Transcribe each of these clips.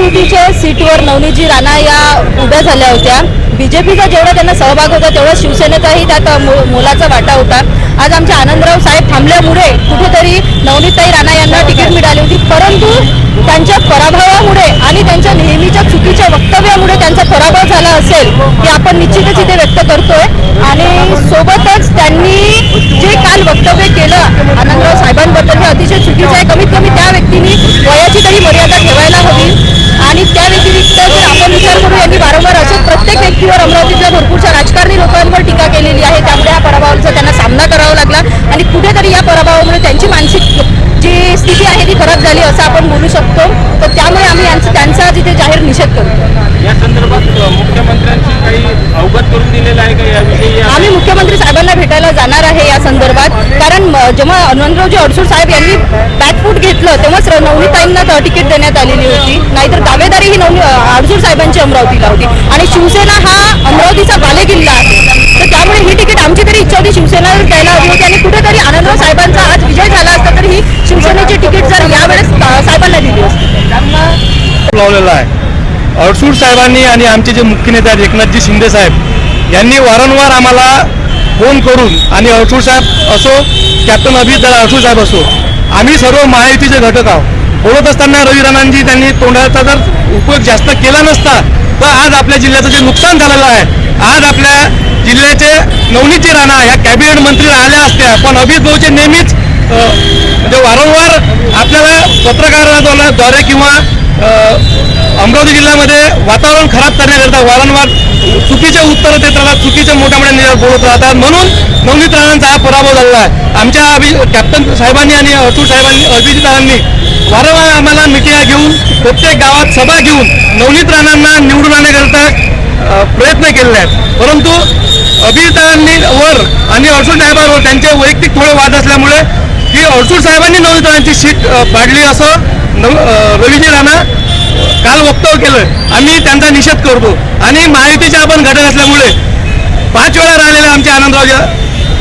महायुतीच्या सीटवर नवनीतजी राणा या उभ्या झाल्या होत्या. बीजेपीचा जेवढा त्यांना सहभाग होता तेवढा शिवसेनेचाही त्यात मोलाचा वाटा होता. आज आमच्या आनंदराव साहेब थांबल्यामुळे कुठेतरी नवनीतताई राणा यांना तिकीट मिळाली होती. परंतु त्यांच्या पराभवामुळे आणि त्यांच्या नेहमीच्या चुकीच्या वक्तव्यामुळे त्यांचा पराभव झाला असेल हे आपण निश्चितच इथे व्यक्त करतोय. आणि सोबतच त्यांनी जे काल वक्तव्य केलं आनंदराव साहेबांबद्दल हे अतिशय चुकीचं आहे. कमीत कमी त्या व्यक्तींनी वयाची तरी मर्यादा ठेवायला हवी आणि त्या व्यतिरिक्त जर आपण विचार करू यांनी वारंवार असं प्रत्येक अमरावतीतल्या भरपूरशा राजकारणी लोकांवर टीका केलेली आहे. त्यामुळे या पराभवाचा त्यांना सामना करावा लागला. आणि कुठेतरी या पराभवामुळे त्यांची मानसिक जी स्थिती आहे ती खराब झाली असं आपण बोलू शकतो. तर त्यामुळे आम्ही यांचं त्यांचा तिथे जाहीर निषेध करतो. या संदर्भात मुख्यमंत्र्यांची काही अवगत करून दिलेला आहे का या- मी मुख्यमंत्री साहेबांना भेटायला जाणार आहे या संदर्भात. कारण जेव्हा हनुमंतरावजी अडसूळ साहेब यांनी बॅकफूट घेतलं तेव्हाच नवनीताईंना तिकीट देण्यात आलेली होती. नाहीतर दावेदारी ही नवनी अडसूळ साहेबांची अमरावतीला होती. आणि शिवसेना हा अमरावतीचा बालेकिल्ला आहे. तर त्यामुळे ही तिकीट आमची तरी इच्छा होती शिवसेना द्यायला हवी होती. आणि कुठेतरी आनंदराव साहेबांचा आज विजय झाला असता तर ही शिवसेनेची तिकीट जर यावेळेस साहेबांना दिली असती. लावलेला आहे. अडसूळ साहेबांनी आणि आमचे जे मुख्य नेते आहेत एकनाथजी शिंदे साहेब यांनी वारंवार आम्हाला फोन करून आणि अडसूळ साहेब असो कॅप्टन अभिजित दादा अडसूळ साहेब असो आम्ही सर्व महायुतीचे घटक आहोत. बोलत असताना रवी राणांजी त्यांनी तोंडाचा जर उपयोग जास्त केला नसता तर आज आपल्या जिल्ह्याचं जे नुकसान झालेलं आहे आज आपल्या जिल्ह्याचे नवनीतजी राणा या कॅबिनेट मंत्री राहिल्या असत्या पण अभिजित भाऊचे नेहमीच म्हणजे वारंवार आपल्याला पत्रकाराद्वारे किंवा अमरावती जिल्ह्यामध्ये वातावरण खराब करण्याकरता वारंवार चुकीचे उत्तर देत राहतात चुकीचे मोठ्या मोठ्या निर्णय बोलत राहतात. म्हणून नवनीत राणांचा हा पराभव झालेला आहे. आमच्या अभि कॅप्टन साहेबांनी आणि अतुल साहेबांनी अभिजितांनी वारंवार आम्हाला मिटिंगा घेऊन प्रत्येक गावात सभा घेऊन नवनीत राणांना निवडून आणण्याकरता प्रयत्न केलेले आहेत. परंतु अभिजितांनी वर आणि अडसूळ साहेबांवर त्यांचे वैयक्तिक थोडे वाद असल्यामुळे की अडसूळ साहेबांनी नवनीत राणांची सीट पाडली असं नव अ, रवीजी राणा काल वक्तव्य केलं. आम्ही त्यांचा निषेध करतो. आणि महायुतीच्या आपण घटक असल्यामुळे पाच वेळा राहिलेले आमचे आनंदराव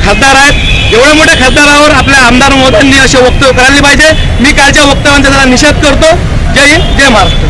खासदार आहेत. एवढ्या मोठ्या खासदारावर आपल्या आमदार महोदयांनी असे वक्तव्य करायला पाहिजे. मी कालच्या वक्तव्यांचा जरा निषेध करतो. जय हिंद जय महाराष्ट्र.